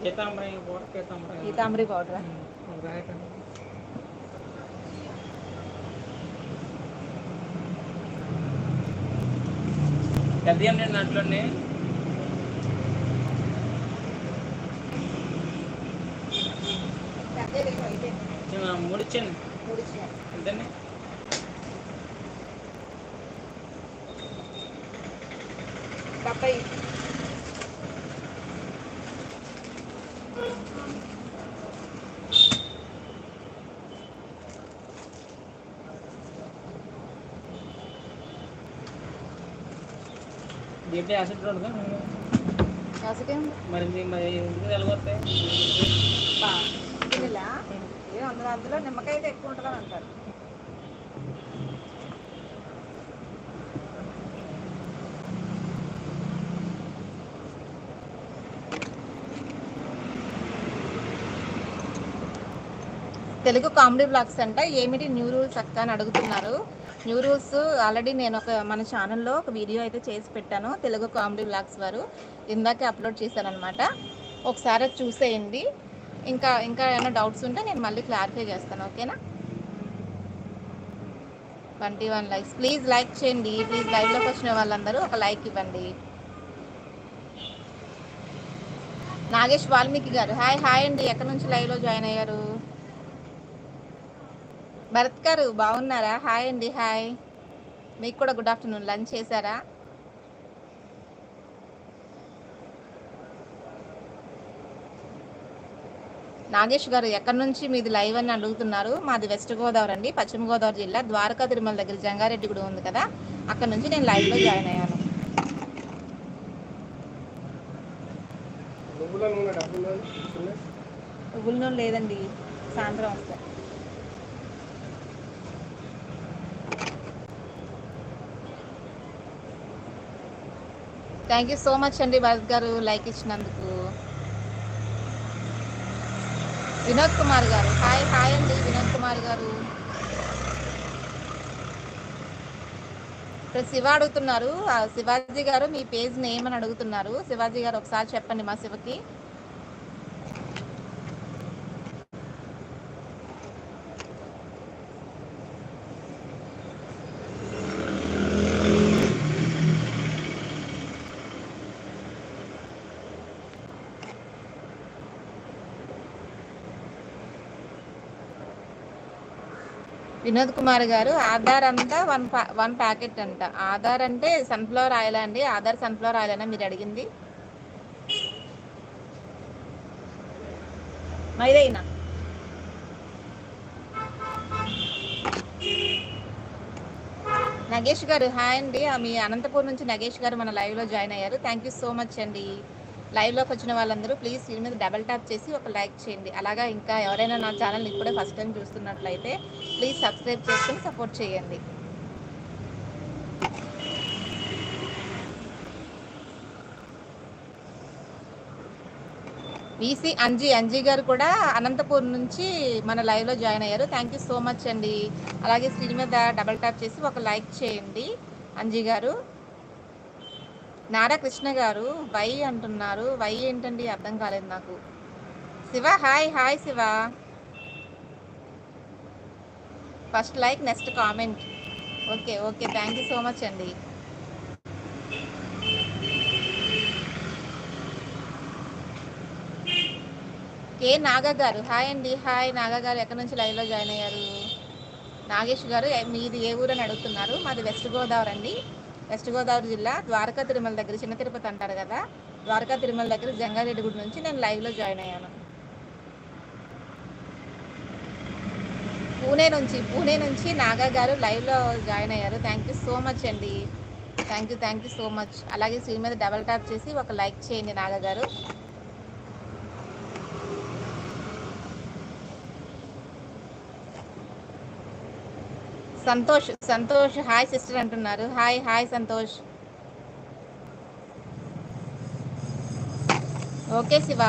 Pitambari powder Pitambari Pitambari పౌడరా ఉమ్, ఒక packet దీంట్లో acid కాసుకేం మరి మరి ఎందుకు వెళ్ళగొస్తాయి అందులో అందులో నిమ్మకాయ అయితే ఎక్కువ ఉంటుందని అంటారు. తెలుగు కామెడీ బ్లాగ్స్ అంట ఏమిటి న్యూ రూల్స్ అక్క అని అడుగుతున్నారు. న్యూ రూల్స్ ఆల్రెడీ నేను ఒక మన ఛానల్లో ఒక వీడియో అయితే చేసి పెట్టాను. తెలుగు కామెడీ బ్లాగ్స్ వారు. ఇందాకే అప్లోడ్ చేశానమాట ఒకసారి అది చూసేయండి. ఇంకా ఇంకా ఏమైనా డౌట్స్ ఉంటే నేను మళ్ళీ క్లారిఫై చేస్తాను ఓకేనా? Twenty one likes please like చేయండి. ప్లీజ్ లైవ్లోకి వచ్చిన వాళ్ళందరూ ఒక లైక్ ఇవ్వండి. నాగేష్ వాల్మీకి గారు. హాయ్ హాయ్ అండి. ఎక్కడి నుంచి లైవ్లో జాయిన్ అయ్యారు? భరత్ గారు బాగున్నారా? హాయ్ అండి హాయ్. మీకు కూడా గుడ్ ఆఫ్టర్నూన్. లంచ్ చేశారా? నాగేష్ గారు ఎక్కడి నుంచి మీది లైవ్ అని అడుగుతున్నారు? మాది వెస్ట్ గోదావరి అండి పశ్చిమ గోదావరి జిల్లా. ద్వారకా తిరుమల దగ్గర జంగారెడ్డి గుడి ఉంది కదా అక్కడ నుంచి నేను లైవ్లో జాయిన్ అయ్యాను. నూనె. నువ్వుల నూనె లేదండి సాయంత్రం వస్తాయి. థ్యాంక్ యూ సో మచ్ అండి భరత్ గారు లైక్ ఇచ్చినందుకు. వినోద్ కుమార్ గారు హాయ్ హాయ్ అండి వినోద్ కుమార్ గారు. ఇక్కడ శివ అడుగుతున్నారు. ఆ, శివాజీ గారు మీ పేజ్ నేమ్ అని అడుగుతున్నారు. శివాజీ గారు ఒకసారి చెప్పండి మా శివకి. వినోద్ కుమార్ గారు ఆధార్ అంతా వన్ పా- వన్ ప్యాకెట్ అంట. ఆధార్ అంటే సన్ఫ్లవర్ ఆయిల్ అండి. ఆధార్ సన్ఫ్లవర్ ఆయిల్ అయినా మీరు అడిగింది. మైదైనా? నగేష్ గారు హాయ్ అండి. మీ అనంతపూర్ నుంచి నగేష్ గారు మన లైవ్లో జాయిన్ అయ్యారు. థ్యాంక్ యూ సో మచ్ అండి. లైవ్లోకి వచ్చిన వాళ్ళందరూ ప్లీజ్ దీని మీద డబల్ ట్యాప్ చేసి ఒక లైక్ చేయండి. అలాగా ఇంకా ఎవరైనా నా ఛానల్ ఇప్పుడే ఫస్ట్ టైం చూస్తున్నట్లయితే ప్లీజ్ సబ్స్క్రైబ్ చేసుకొని సపోర్ట్ చేయండి. వీసీ అంజీ అంజీ గారు కూడా అనంతపూర్ నుంచి మన లైవ్లో జాయిన్ అయ్యారు. థ్యాంక్ యూ సో మచ్ అండి. అలాగే స్క్రీన్ మీద డబల్ ట్యాప్ చేసి ఒక లైక్ చేయండి. అంజీ గారు. నారా కృష్ణ గారు వై అంటున్నారు. వై ఏంటండి? అర్థం కాలేదు నాకు. Shiva hi hi Shiva. First like next comment. Okay okay. Thank you so much అండి. కే నాగా గారు హాయ్ అండి హాయ్. నాగా గారు ఎక్కడి నుంచి లైవ్లో జాయిన్ అయ్యారు? నాగేష్ గారు మీది ఏ ఊరు అని అడుగుతున్నారు. మాది వెస్ట్ గోదావరి అండి. వెస్ట్ గోదావరి జిల్లా ద్వారకా తిరుమల దగ్గర చిన్న తిరుపతి అంటారు కదా ద్వారకా తిరుమల దగ్గర జంగారెడ్డి గుడి నుంచి నేను లైవ్లో జాయిన్ అయ్యాను. పూణే నుంచి పూణే నుంచి నాగా గారు లైవ్లో జాయిన్ అయ్యారు. థ్యాంక్ యూ సో మచ్ అండి. Thank you thank you so much అలాగే స్క్రీన్ మీద డబల్ ట్యాప్ చేసి ఒక లైక్ చేయండి నాగా గారు. సంతోష్ సంతోష్ హాయ్ సిస్టర్ అంటున్నారు. Hi hi Santosh. Okay Shiva.